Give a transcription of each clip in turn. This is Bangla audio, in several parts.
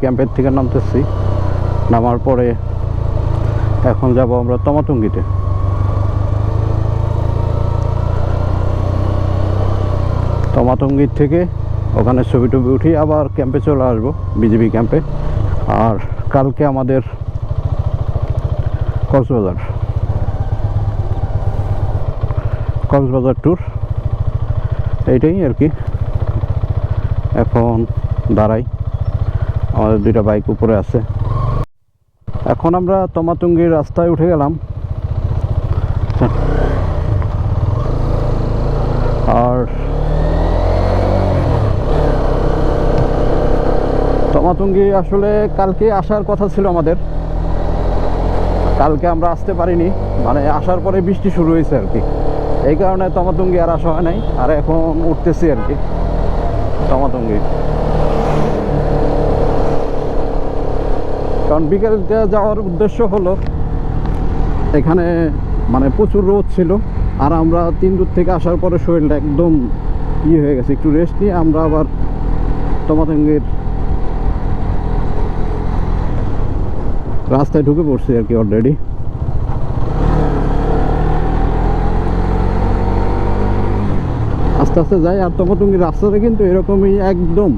ক্যাম্পের থেকে নামতেছি। নামার পরে এখন যাব আমরা তমাতুঙ্গিতে তমাতুঙ্গির থেকে ওখানে ছবি টবি উঠি আবার ক্যাম্পে চলে আসব, বিজিবি ক্যাম্পে। আর কালকে আমাদের কক্সবাজার। কক্সবাজার ট্যুর এইটাই আর কি। এখন দাঁড়াই। আমাদের দুইটা বাইক উপরে আছে। এখন আমরা তমাতুঙ্গির রাস্তায় উঠে গেলাম। আর তমাতুঙ্গি আসলে কালকে আসার কথা ছিল আমাদের। কালকে আমরা আসতে পারিনি মানে আসার পরে বৃষ্টি শুরু হয়েছে আর কি। এই কারণে তমাতুঙ্গি আর আসা হয় নাই, আর এখন উঠতেছি আর কি তমাতুঙ্গি। কারণ বিকেলতে যাওয়ার উদ্দেশ্য হলো, এখানে মানে প্রচুর রোদ ছিল, আর আমরা তিন দূর থেকে আসার পরে শরীরটা একদম ইয়ে হয়ে গেছে, একটু রেস্ট নিয়ে আমরা আবার তমাতঙ্গের রাস্তায় ঢুকে পড়ছি আর কি অলরেডি আস্তে আস্তে যাই, আর তমাতঙ্গির রাস্তাটা কিন্তু এরকমই একদম।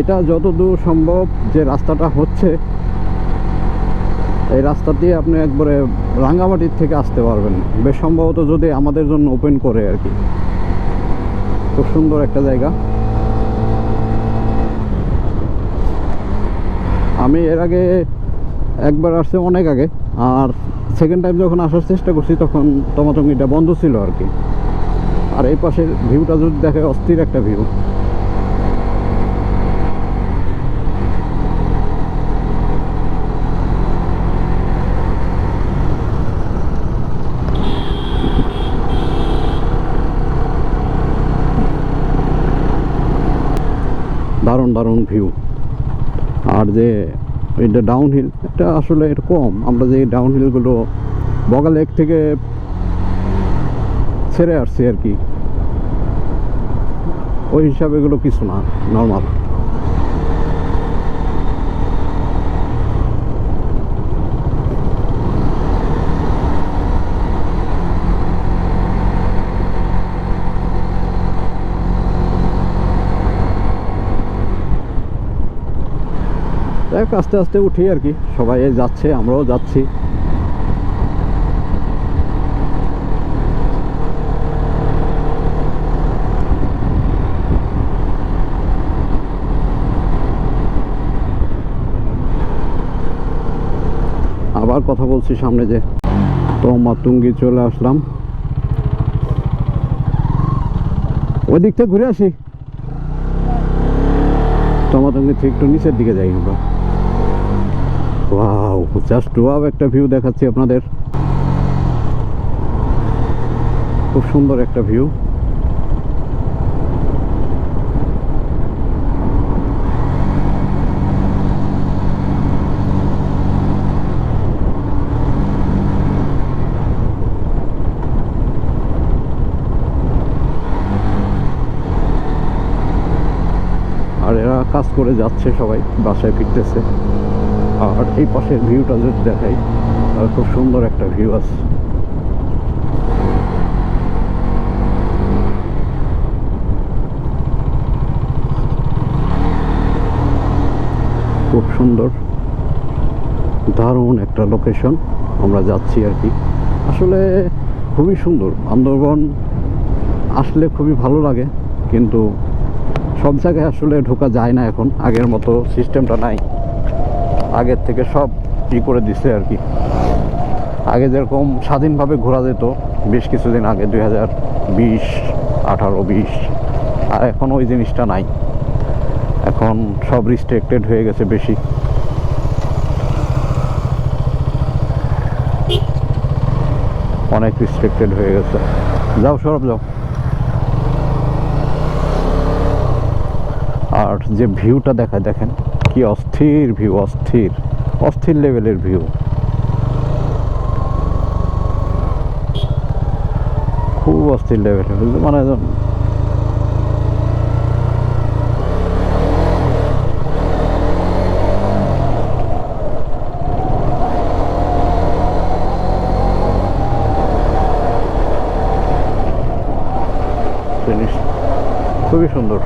এটা যতদূর সম্ভব যে রাস্তাটা হচ্ছে এই রাস্তা দিয়ে আপনি একবারে রাঙ্গামাটির থেকে আসতে পারবেন। বেশ সম্ভবত যদি আমাদের জন্য ওপেন করে আর কি। খুব সুন্দর একটা জায়গা। আমি এর আগে একবার আসছে অনেক আগে, আর সেকেন্ড টাইম যখন আসার চেষ্টা করছি, তখন তমাতঙ্গিটা বন্ধ ছিল আর কি। আর এই পাশের ভিউটা যদি দেখে, অস্থির একটা ভিউ দারুণ ভিউ আর যে এটা ডাউন হিল এটা আসলে এটা কম। আমরা যে ডাউন হিলগুলো বগা লেক থেকে ছেড়ে আসছি আর কি। ওই হিসাবে এগুলো কিছু না নর্মাল দেখ আস্তে আস্তে উঠি আর কি। সবাই যাচ্ছে, আমরাও যাচ্ছি। আবার কথা বলছি সামনে যে তো মাতুঙ্গি চলে আসলাম। ওই দিক থেকে ঘুরে আসি। টমাটঙ্গি থেকে একটু নিচের দিকে যাই আমরা। ওয়াও জাস্ট ওয়াও একটা ভিউ দেখাচ্ছি আপনাদের। খুব সুন্দর একটা ভিউ আর এরা কাজ করে যাচ্ছে সবাই, বাসায় ফিরতেছে। আর এই পাশের ভিউটা যদি দেখাই খুব সুন্দর একটা ভিউ আছে। খুব সুন্দর, দারুণ একটা লোকেশন আমরা যাচ্ছি আর কি। আসলে খুবই সুন্দর, বান্দরবন আসলে খুবই ভালো লাগে, কিন্তু সব জায়গায় আসলে ঢোকা যায় না এখন, আগের মতো সিস্টেমটা নাই। আগের থেকে সব ই করে দিছে আর কি। আগে যেরকম স্বাধীনভাবে ঘোরা যেত, বেশ কিছুদিন আগে, দুই হাজার বিশ, আঠারো, বিশ, আর এখন ওই জিনিসটা নাই। এখন সব রিস্ট্রিক্টেড হয়ে গেছে বেশি। অনেক রিস্ট্রিক্টেড হয়ে গেছে। যাও সরব যাও। আর যে ভিউটা দেখায়, দেখেন। কি অস্থির ভিউ অস্থির অস্থির লেভেলের ভিউ খুব অস্থির লেভেলের মানে খুবই সুন্দর।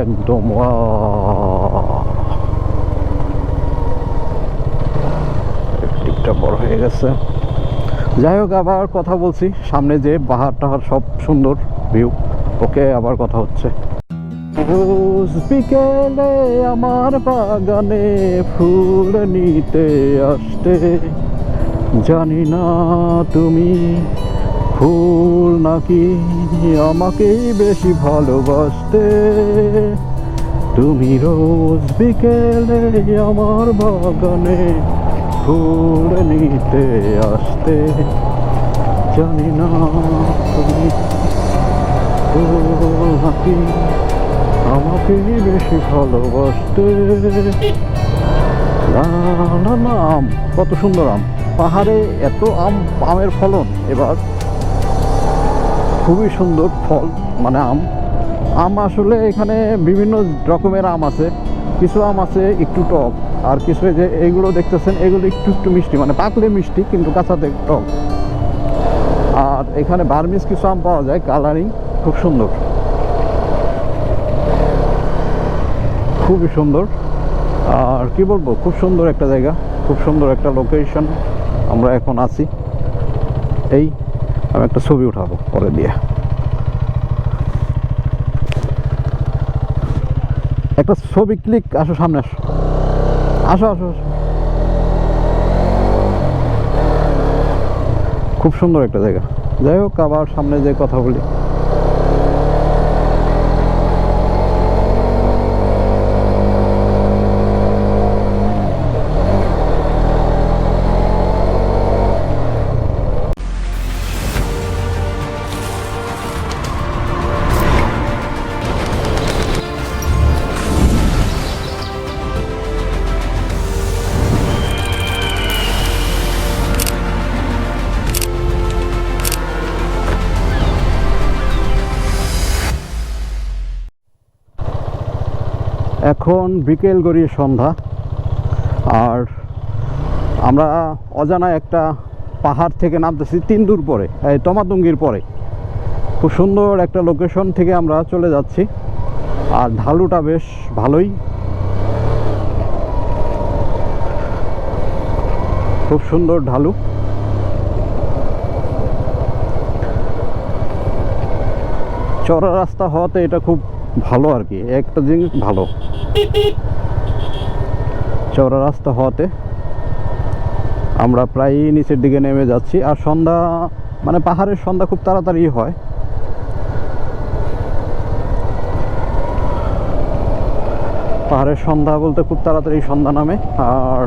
একদম ওয়া টিকটা বড় হয়ে গেছে। যাই হোক, আবার কথা বলছি। সামনে যে পাহাড় টাহাড় সব সুন্দর ভিউ ওকে, আবার কথা হচ্ছে। রোজ বিকেলে আমার বাগানে ফুল নিতে আসতে। জানি না তুমি ফুল নাকি আমাকেই বেশি ভালোবাসতে। তুমি রোজ বিকেলে আমার বাগানে ফুল নিতে আসতে জানি না তুমি আমাকে বেশি ভালোবাসতে? না না, আম, কত সুন্দর আম। পাহাড়ে এত আম, আমের ফলন। এবার খুবই সুন্দর ফল মানে আম। আম আসলে এখানে বিভিন্ন রকমের আম আছে। কিছু আম আছে একটু টক আর কিছু যে এইগুলো দেখতেছেন, এগুলো একটু একটু মিষ্টি মানে পাকলে মিষ্টি, কিন্তু কাঁচাতে টক আর এখানে বার্মিস কিছু আম পাওয়া যায়, কালারিং খুব সুন্দর। খুবই সুন্দর। আর কি বলব, খুব সুন্দর একটা জায়গা, খুব সুন্দর একটা লোকেশন আমরা এখন আছি। এই আমি একটা ছবি উঠাবো পরে দিয়ে। একটা ছবি ক্লিক আসো সামনে আসো। আসো আসো আসো। খুব সুন্দর একটা জায়গা। যাই হোক আবার সামনে যে কথা বলি। এখন বিকেল গড়িয়ে সন্ধ্যা। আর আমরা অজানা একটা পাহাড় থেকে নামতেছি তিন দূর পরে, এই তমাতুঙ্গির পরে। খুব সুন্দর একটা লোকেশন থেকে আমরা চলে যাচ্ছি। আর ঢালুটা বেশ ভালোই। খুব সুন্দর ঢালু। চড়া রাস্তা হওয়াতে এটা খুব ভালো আর কি, একটা জিনিস ভালো। চওড়া রাস্তা হওয়াতে আমরা প্রায় নিচের দিকে নেমে যাচ্ছি। আর সন্ধ্যা মানে পাহাড়ের সন্ধ্যা খুব তাড়াতাড়ি হয়। পাহাড়ের সন্ধ্যা বলতে খুব তাড়াতাড়ি সন্ধ্যা নামে। আর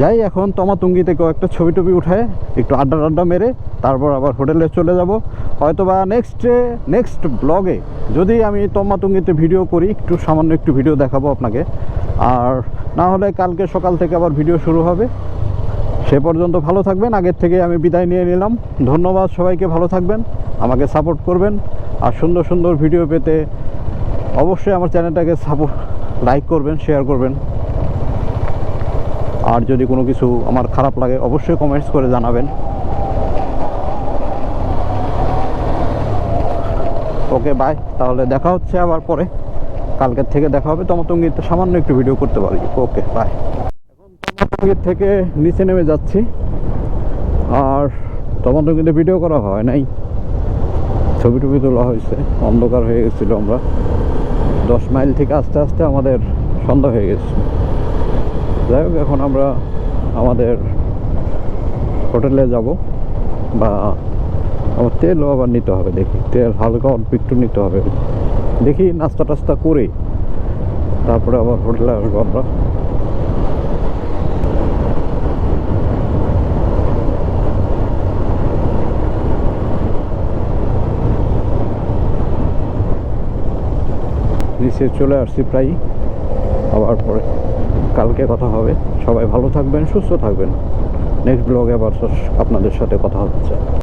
যাই, এখন তমাতুঙ্গি থেকে একটা ছবি টবি উঠায়, একটু আড্ডা আড্ডা মেরে তারপর আবার হোটেলে চলে যাব। হয়তো বা নেক্সটে নেক্সট ব্লগে যদি আমি তম্মাতুঙ্গিতে ভিডিও করি, একটু সামান্য একটু ভিডিও দেখাবো আপনাকে। আর না হলে কালকে সকাল থেকে আবার ভিডিও শুরু হবে। সে পর্যন্ত ভালো থাকবেন, আগের থেকে আমি বিদায় নিয়ে নিলাম। ধন্যবাদ সবাইকে, ভালো থাকবেন, আমাকে সাপোর্ট করবেন। আর সুন্দর সুন্দর ভিডিও পেতে অবশ্যই আমার চ্যানেলটাকে সাপোর্ট লাইক করবেন শেয়ার করবেন। আর যদি কোনো কিছু আমার খারাপ লাগে, অবশ্যই কমেন্টস করে জানাবেন। ওকে বাই তাহলে দেখা হচ্ছে আবার পরে। কালকের থেকে দেখা হবে। তমতঙ্গিতে সামান্য একটু ভিডিও করতে পারি। ওকে বাই এখন থেকে নিচে নেমে যাচ্ছি। আর তমতঙ্গিতে ভিডিও করা হয় নাই। ছবি টবি তোলা হয়েছে। অন্ধকার হয়ে গেছিল আমরা। দশ মাইল থেকে আস্তে আস্তে আমাদের সন্ধ্যা হয়ে গেছে। যাই হোক, এখন আমরা আমাদের হোটেলে যাব বা আমার তেলও আবার নিতে হবে দেখি। তেল হালকা অল্প একটু নিতে হবে। দেখি নাস্তা টাস্তা করে তারপরে আবার হোটেলে আসব আমরা। নিচে চলে আসছি প্রায়। আবার পরে কালকে কথা হবে। সবাই ভালো থাকবেন, সুস্থ থাকবেন। নেক্সট ব্লগে আবার আপনাদের সাথে কথা হচ্ছে।